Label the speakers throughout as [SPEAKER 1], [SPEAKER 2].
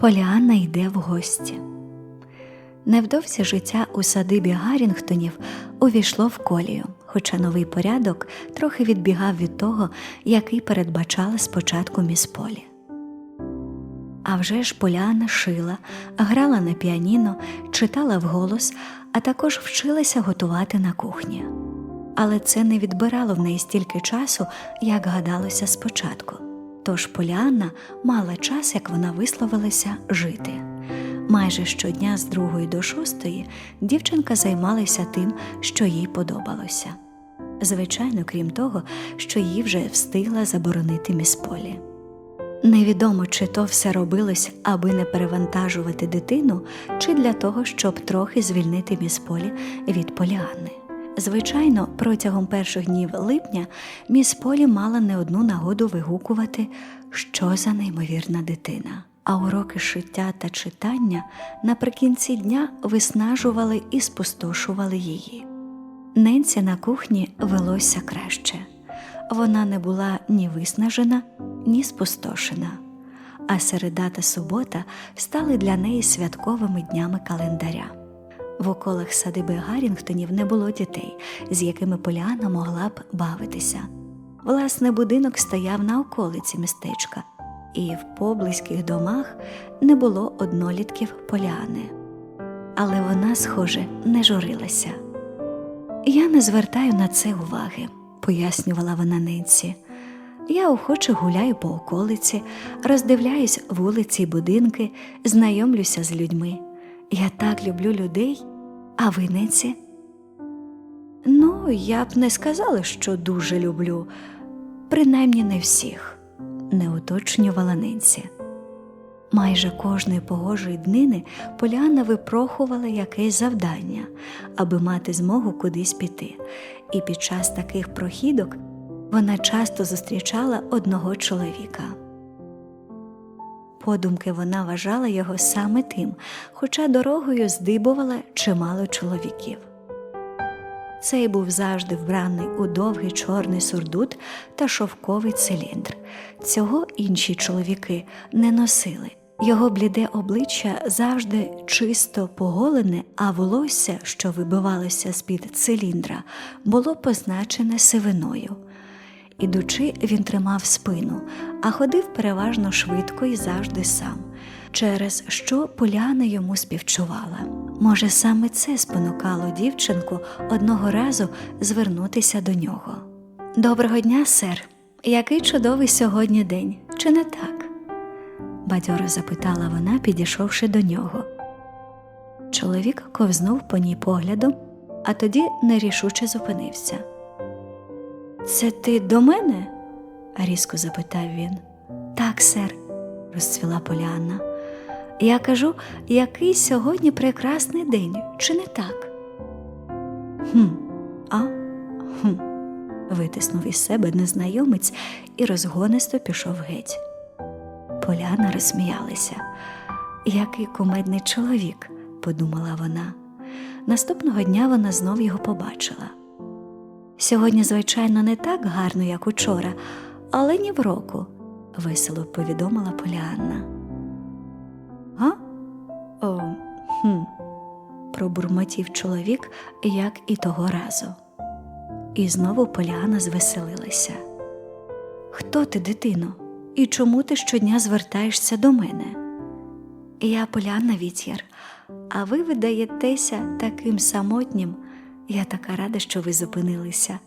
[SPEAKER 1] Поліанна йде в гості. Невдовзі життя у садибі Гаррінгтонів увійшло в колію, хоча новий порядок трохи відбігав від того, який передбачала спочатку міс Полі. А вже ж Поляна шила, грала на піаніно, читала вголос, а також вчилася готувати на кухні. Але це не відбирало в неї стільки часу, як гадалося спочатку. Тож Поліанна мала час, як вона висловилася, жити. Майже щодня з другої до шостої дівчинка займалася тим, що їй подобалося. Звичайно, крім того, що їй вже встигла заборонити міс Полі. Невідомо, чи то все робилось, аби не перевантажувати дитину, чи для того, щоб трохи звільнити міс Полі від Поліанни. Звичайно, протягом перших днів липня міс Полі мала не одну нагоду вигукувати, що за неймовірна дитина. А уроки шиття та читання наприкінці дня виснажували і спустошували її. Ненці на кухні велося краще. Вона не була ні виснажена, ні спустошена. А середа та субота стали для неї святковими днями календаря. В околах садиби Гаррінгтонів не було дітей, з якими Поліана могла б бавитися. Власне, будинок стояв на околиці містечка, і в поблизьких домах не було однолітків Поліани. Але вона, схоже, не журилася. Я не звертаю на це уваги, пояснювала вона Ненсі. Я охоче гуляю по околиці, роздивляюсь вулиці й будинки, знайомлюся з людьми. Я так люблю людей, а ви Ненсі? Ну, я б не сказала, що дуже люблю, принаймні не всіх, не уточнювала Ненсі. Майже кожної погожої днини Поліана випрохувала якесь завдання, аби мати змогу кудись піти, і під час таких прохідок вона часто зустрічала одного чоловіка. Подумки вона вважала його саме тим, хоча дорогою здибувала чимало чоловіків. Цей був завжди вбраний у довгий чорний сурдут та шовковий циліндр. Цього інші чоловіки не носили. Його бліде обличчя завжди чисто поголене, а волосся, що вибивалося з-під циліндра, було позначене сивиною. Ідучи, він тримав спину, а ходив переважно швидко і завжди сам, через що Поляна йому співчувала. Може, саме це спонукало дівчинку одного разу звернутися до нього. Доброго дня, сер. Який чудовий сьогодні день, чи не так? бадьоро запитала вона, підійшовши до нього. Чоловік ковзнув по ній поглядом, а тоді нерішуче зупинився. Це ти до мене? різко запитав він. Так, сер, розцвіла Поліанна. Я кажу, який сьогодні прекрасний день, чи не так? Хм, а? Хм. витиснув із себе незнайомець і розгонисто пішов геть. Поляна розсміялася. Який кумедний чоловік, подумала вона. Наступного дня вона знов його побачила. Сьогодні, звичайно, не так гарно, як учора, але ні в року, весело повідомила Поліанна. А? О, хм, пробурмотів чоловік, як і того разу. І знову Поліана звеселилася. Хто ти, дитино, і чому ти щодня звертаєшся до мене? Я Поляна Вітєр, а ви видаєтеся таким самотнім. Я така рада, що ви зупинилися.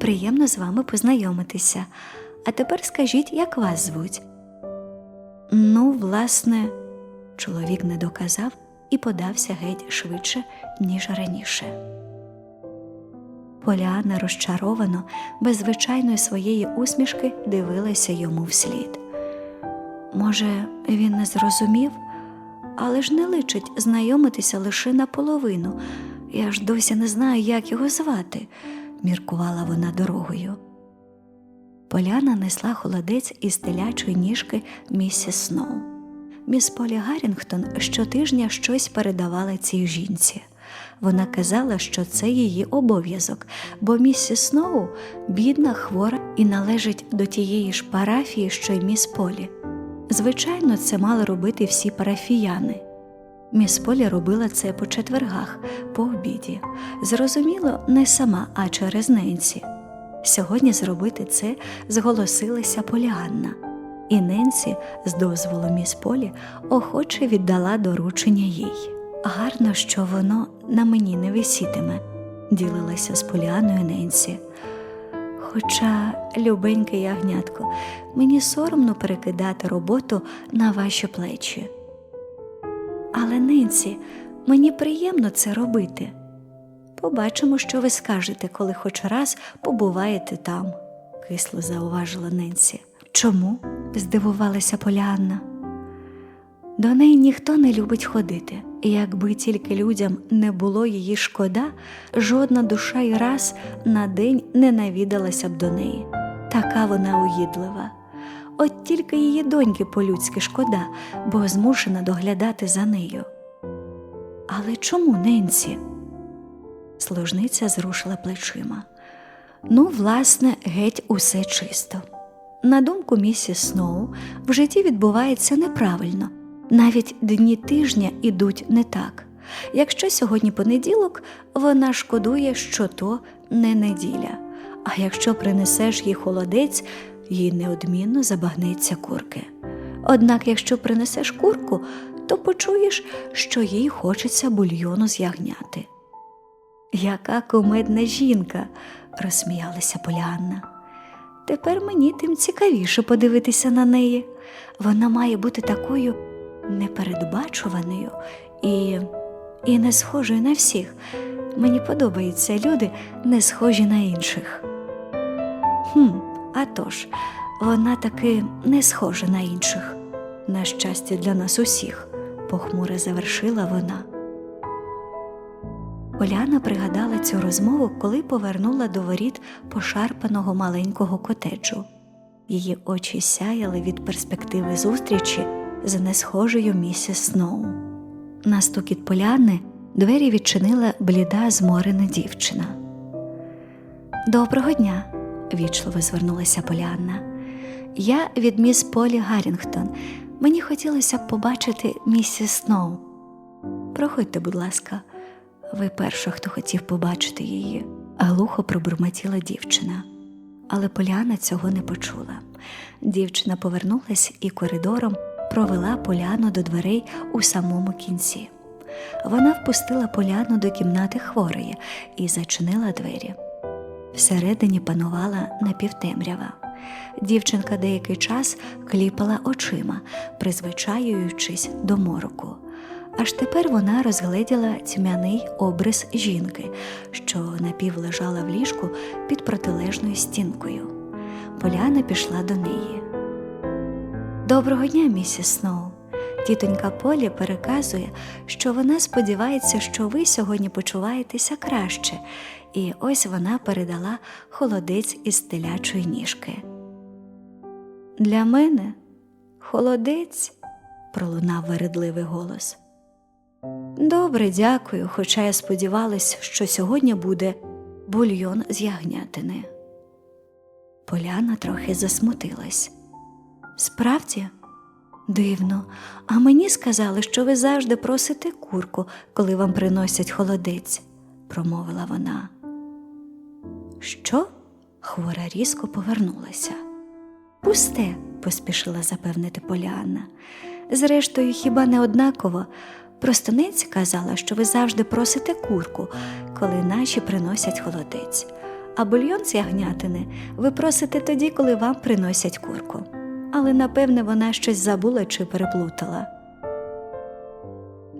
[SPEAKER 1] Приємно з вами познайомитися. А тепер скажіть, як вас звуть? Ну, власне, чоловік не доказав і подався геть швидше, ніж раніше. Поляна розчаровано, без звичайної своєї усмішки дивилася йому вслід. Може, він не зрозумів, але ж не личить знайомитися лише наполовину. Я ж досі не знаю, як його звати, міркувала вона дорогою. Поляна несла холодець із телячої ніжки місіс Сноу. Міс Полі Гаррінгтон щотижня щось передавала цій жінці. Вона казала, що це її обов'язок, бо місіс Сноу бідна, хвора і належить до тієї ж парафії, що й міс Полі. Звичайно, це мали робити всі парафіяни. Міс Полі робила це по четвергах, по обіді. Зрозуміло, не сама, а через Ненсі. Сьогодні зробити це зголосилася Поліанна, і Ненсі, з дозволу міс Полі, охоче віддала доручення їй. Гарно, що воно на мені не висітиме, ділилася з Поліаною Ненсі. Хоча, любеньке ягнятко, мені соромно перекидати роботу на ваші плечі. Але Ненсі, мені приємно це робити. Побачимо, що ви скажете, коли хоч раз побуваєте там, кисло зауважила Ненсі. Чому? здивувалася Поліанна. До неї ніхто не любить ходити, і якби тільки людям не було її шкода, жодна душа й раз на день не навідалася б до неї. Така вона уїдлива. От тільки її доньки по-людськи шкода, бо змушена доглядати за нею. Але чому Ненсі? Служниця зрушила плечима. Ну, власне, геть усе чисто. На думку місіс Сноу, в житті відбувається неправильно, навіть дні тижня ідуть не так. Якщо сьогодні понеділок, вона шкодує, що то не неділя, а якщо принесеш їй холодець, їй неодмінно забагнеться курки. Однак, якщо принесеш курку, то почуєш, що їй хочеться бульйону з ягняти. Яка кумедна жінка, розсміялася Поліанна. Тепер мені тим цікавіше подивитися на неї. Вона має бути такою непередбачуваною і, і не схожою на всіх. Мені подобаються люди, не схожі на інших. Хм, а тож, вона таки не схожа на інших. На щастя, для нас усіх, похмуро завершила вона. Оляна пригадала цю розмову, коли повернула до воріт пошарпаного маленького котеджу. Її очі сяяли від перспективи зустрічі з несхожою місіс Сноу. На стукіт поляни двері відчинила бліда зморена дівчина. Доброго дня, вічливо звернулася Полянна. Я від міс Полі Гаррінгтон. Мені хотілося б побачити місіс Сноу. Проходьте, будь ласка, ви перша, хто хотів побачити її, глухо пробурмотіла дівчина. Але Поляна цього не почула. Дівчина повернулась і коридором провела Поляну до дверей у самому кінці. Вона впустила Поляну до кімнати хворої і зачинила двері. Всередині панувала напівтемрява. Дівчинка деякий час кліпала очима, призвичаюючись до мороку. Аж тепер вона розгледіла тьмяний обрис жінки, що напівлежала в ліжку під протилежною стінкою. Поляна пішла до неї. Доброго дня, місіс Сноу. Тітонька Полі переказує, що вона сподівається, що ви сьогодні почуваєтеся краще, і ось вона передала холодець із телячої ніжки. Для мене холодець, пролунав вередливий голос. Добре, дякую, хоча я сподівалась, що сьогодні буде бульйон з ягнятини. Поляна трохи засмутилась. Справді, дивно, а мені сказали, що ви завжди просите курку, коли вам приносять холодець, промовила вона. Що? Хвора різко повернулася. Пусте, поспішила запевнити Поліанна. Зрештою, хіба не однаково? Просто Ненці казала, що ви завжди просите курку, коли наші приносять холодець, а бульйон з ягнятини ви просите тоді, коли вам приносять курку. Але напевне вона щось забула чи переплутала.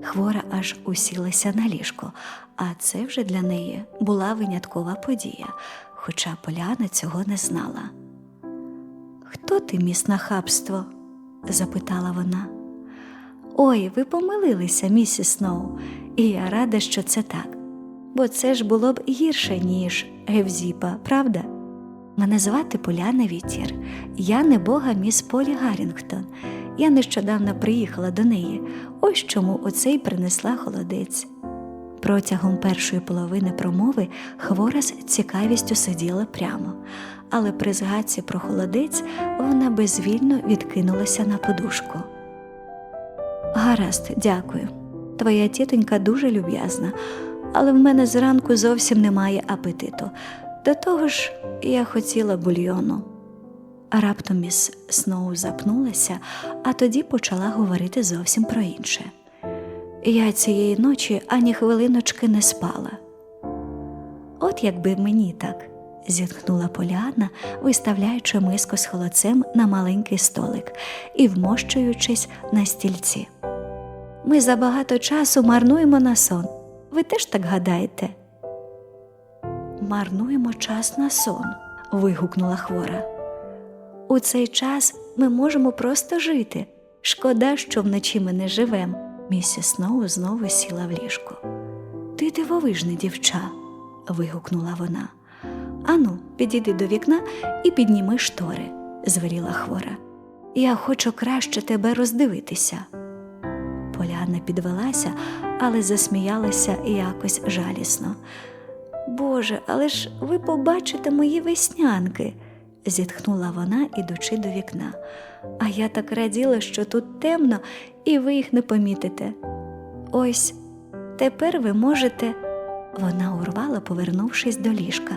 [SPEAKER 1] Хвора аж усілася на ліжко, а це вже для неї була виняткова подія, хоча Поляна цього не знала. Хто ти, міс нахабство? запитала вона. Ой, ви помилилися, місіс Сноу, і я рада, що це так. Бо це ж було б гірше, ніж Гевзіпа, правда? Мене звати Поляна Вітір. Я не бога міс Полі Гаррінгтон. Я нещодавно приїхала до неї. Ось чому оцей принесла холодець. Протягом першої половини промови хвора з цікавістю сиділа прямо, але при згадці про холодець вона безвільно відкинулася на подушку. Гаразд, дякую. Твоя тітонька дуже люб'язна, але в мене зранку зовсім немає апетиту. До того ж, я хотіла бульйону. Раптом міс Сноу запнулася, а тоді почала говорити зовсім про інше. Я цієї ночі ані хвилиночки не спала. От якби мені так, зітхнула Поляна, виставляючи миску з холодцем на маленький столик і вмощуючись на стільці. Ми забагато часу марнуємо на сон. Ви теж так гадаєте? Марнуємо час на сон. вигукнула хвора. У цей час ми можемо просто жити. Шкода, що вночі ми не живемо. Місіс Сноу знову сіла в ліжко. Ти дивовижне дівча. вигукнула вона. Ану, підійди до вікна і підніми штори, звеліла хвора. Я хочу краще тебе роздивитися. Поляна підвелася, але засміялася якось жалісно. Боже, але ж ви побачите мої веснянки, зітхнула вона, ідучи до вікна. А я так раділа, що тут темно, і ви їх не помітите. Ось тепер ви можете. Вона урвала, повернувшись до ліжка.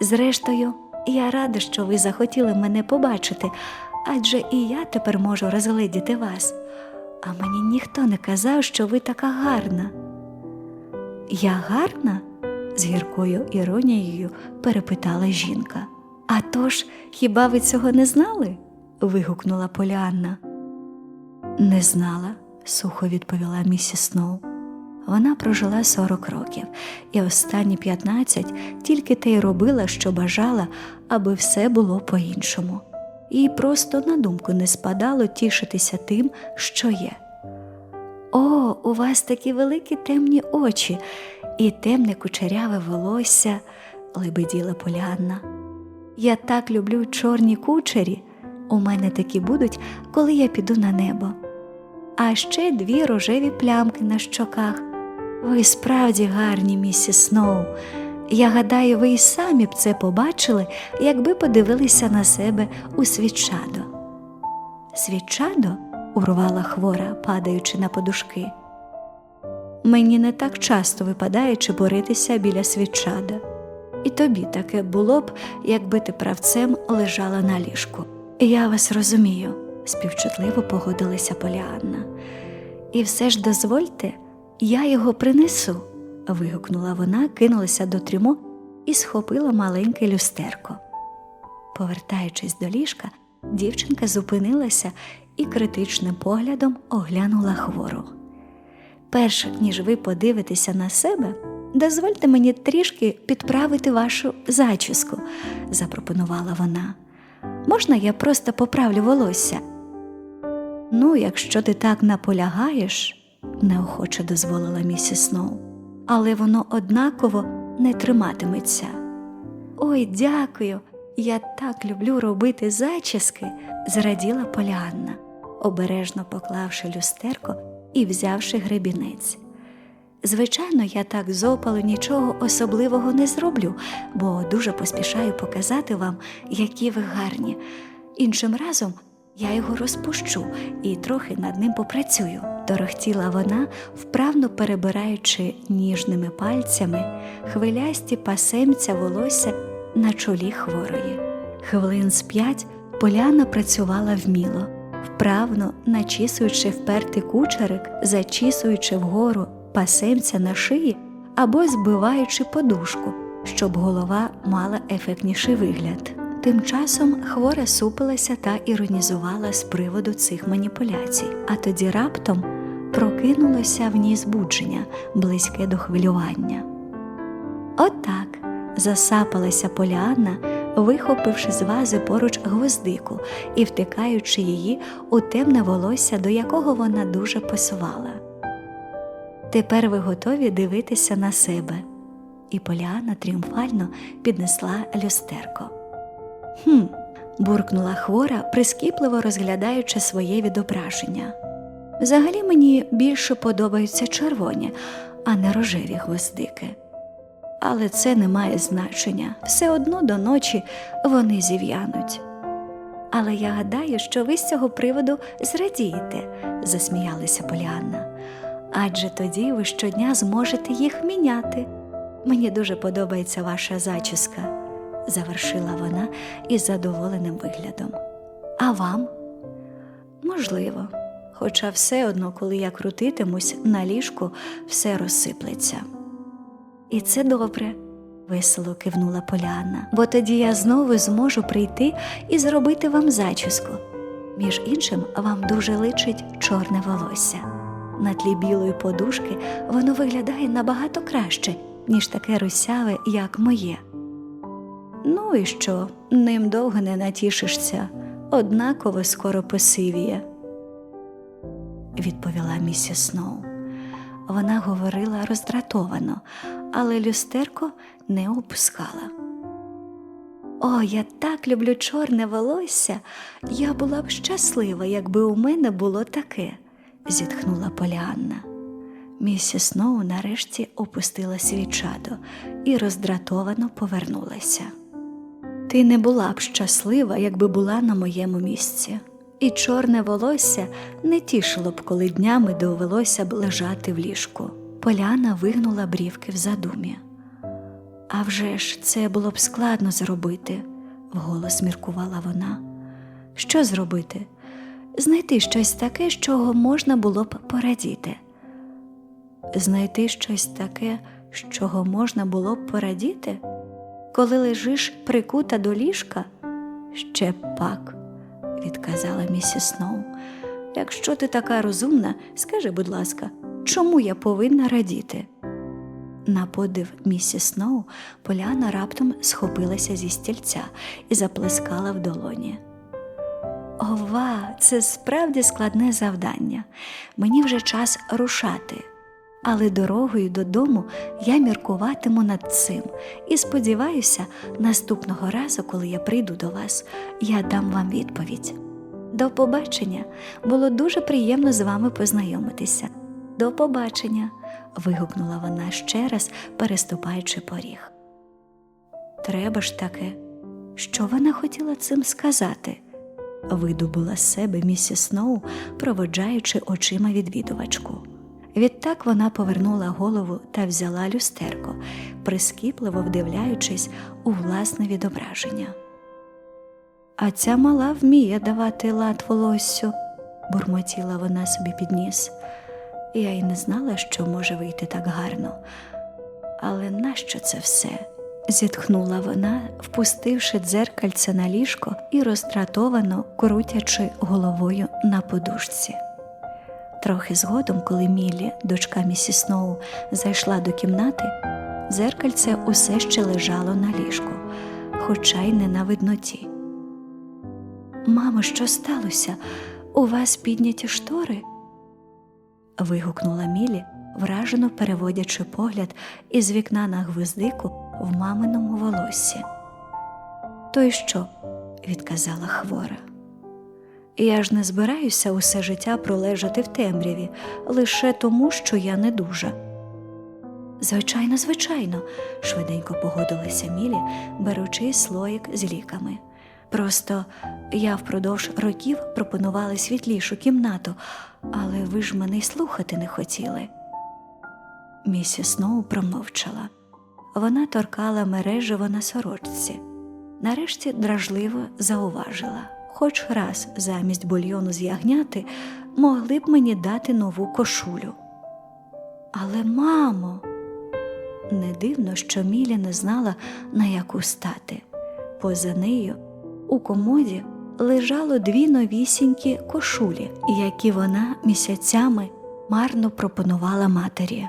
[SPEAKER 1] Зрештою, я рада, що ви захотіли мене побачити, адже і я тепер можу розгледіти вас. А мені ніхто не казав, що ви така гарна. Я гарна? з гіркою іронією перепитала жінка. «А тож, хіба ви цього не знали? вигукнула Поліанна. Не знала, сухо відповіла місіс Сноу. Вона прожила 40 років, і останні 15 тільки те й робила, що бажала, аби все було по-іншому. Їй просто на думку не спадало тішитися тим, що є. О, у вас такі великі темні очі і темне кучеряве волосся, лебеділа Полянна. Я так люблю чорні кучері. У мене такі будуть, коли я піду на небо. А ще дві рожеві плямки на щоках. Ви справді гарні, місіс Сноу. Я гадаю, ви й самі б це побачили, якби подивилися на себе у свічадо. Свічадо? урвала хвора, падаючи на подушки. Мені не так часто випадає чеборитися біля свічада. І тобі таке було б, якби ти правцем лежала на ліжку. Я вас розумію, співчутливо погодилася Поліанна. І все ж дозвольте, я його принесу. вигукнула вона, кинулася до трюмо і схопила маленьке люстерко. Повертаючись до ліжка, дівчинка зупинилася і критичним поглядом оглянула хвору. Перш ніж ви подивитеся на себе, дозвольте мені трішки підправити вашу зачіску, запропонувала вона. Можна я просто поправлю волосся? Ну, якщо ти так наполягаєш, неохоче дозволила місіс Сноу, але воно однаково не триматиметься. Ой, дякую, я так люблю робити зачіски, зраділа Поліанна, обережно поклавши люстерко і взявши гребінець. Звичайно, я так з опалу нічого особливого не зроблю, бо дуже поспішаю показати вам, які ви гарні. Іншим разом я його розпущу і трохи над ним попрацюю, торохтіла вона, вправно перебираючи ніжними пальцями хвилясті пасемця волосся на чолі хворої. Хвилин з п'ять Поляна працювала вміло, вправно начісуючи впертий кучерик, зачісуючи вгору пасемця на шиї або збиваючи подушку, щоб голова мала ефектніший вигляд. Тим часом хвора супилася та іронізувала з приводу цих маніпуляцій, а тоді раптом прокинулося в ній збудження, близьке до хвилювання. Отак засапалася Поліанна, вихопивши з вази поруч гвоздику і втикаючи її у темне волосся, до якого вона дуже пасувала. Тепер ви готові дивитися на себе. І Поліана тріумфально піднесла люстерко. Хм, буркнула хвора, прискіпливо розглядаючи своє відображення. Взагалі мені більше подобаються червоні, а не рожеві гвоздики. Але це не має значення, все одно до ночі вони зів'януть. Але я гадаю, що ви з цього приводу зрадієте, засміялася Поліанна. Адже тоді ви щодня зможете їх міняти. Мені дуже подобається ваша зачіска, завершила вона із задоволеним виглядом. А вам? Можливо, хоча все одно, коли я крутитимусь на ліжку, все розсиплеться. І це добре, весело кивнула Поліанна, бо тоді я знову зможу прийти і зробити вам зачіску. Між іншим, вам дуже личить чорне волосся. На тлі білої подушки воно виглядає набагато краще, ніж таке русяве, як моє. Ну і що, ним довго не натішишся, однаково скоро посивіє, відповіла місіс Сноу. Вона говорила роздратовано, але люстерко не опускала. О, я так люблю чорне волосся. Я була б щаслива, якби у мене було таке, зітхнула Поліанна. Місіс Сноу нарешті опустила свій чадо і роздратовано повернулася. Ти не була б щаслива, якби була на моєму місці, і чорне волосся не тішило б, коли днями довелося б лежати в ліжку. Поляна вигнула брівки в задумі. А вже ж це було б складно зробити, вголос міркувала вона. Що зробити? Знайти щось таке, чого можна було б порадіти. Знайти щось таке, чого можна було б порадіти? Коли лежиш прикута до ліжка? Ще пак, відказала місіс Сноу. Якщо ти така розумна, скажи, будь ласка, чому я повинна радіти? На подив місіс Сноу Поляна раптом схопилася зі стільця і заплескала в долоні. Ова, це справді складне завдання. Мені вже час рушати. Але дорогою додому я міркуватиму над цим і сподіваюся, наступного разу, коли я прийду до вас, я дам вам відповідь. До побачення, було дуже приємно з вами познайомитися. До побачення, вигукнула вона ще раз, переступаючи поріг. Треба ж таке, що вона хотіла цим сказати? Видобула з себе місіс Сноу, проводжаючи очима відвідувачку. Відтак вона повернула голову та взяла люстерко, прискіпливо вдивляючись у власне відображення. А ця мала вміє давати лад волоссю, бурмотіла вона собі під ніс. Я й не знала, що може вийти так гарно. Але нащо це все? Зітхнула вона, впустивши дзеркальце на ліжко і розтратовано крутячи головою на подушці. Трохи згодом, коли Мілі, дочка місіс Сноу, зайшла до кімнати, дзеркальце усе ще лежало на ліжку, хоча й не на видноті. Мамо, що сталося? У вас підняті штори? вигукнула Мілі, вражено переводячи погляд із вікна на гвоздику в маминому волоссі. То й що? відказала хвора. Я ж не збираюся усе життя пролежати в темряві лише тому, що я не дуже. Звичайно, звичайно, швиденько погодилася Мілі, беручи слоїк з ліками. Просто я впродовж років пропонувала світлішу кімнату, але ви ж мене й слухати не хотіли. Місіс Сноу промовчала. Вона торкала мережево на сорочці. Нарешті дражливо зауважила хоч раз замість бульйону з ягняти могли б мені дати нову кошулю. Але, мамо, не дивно, що Мілі не знала, на яку стати. Поза нею у комоді лежало дві новісінькі кошулі, які вона місяцями марно пропонувала матері.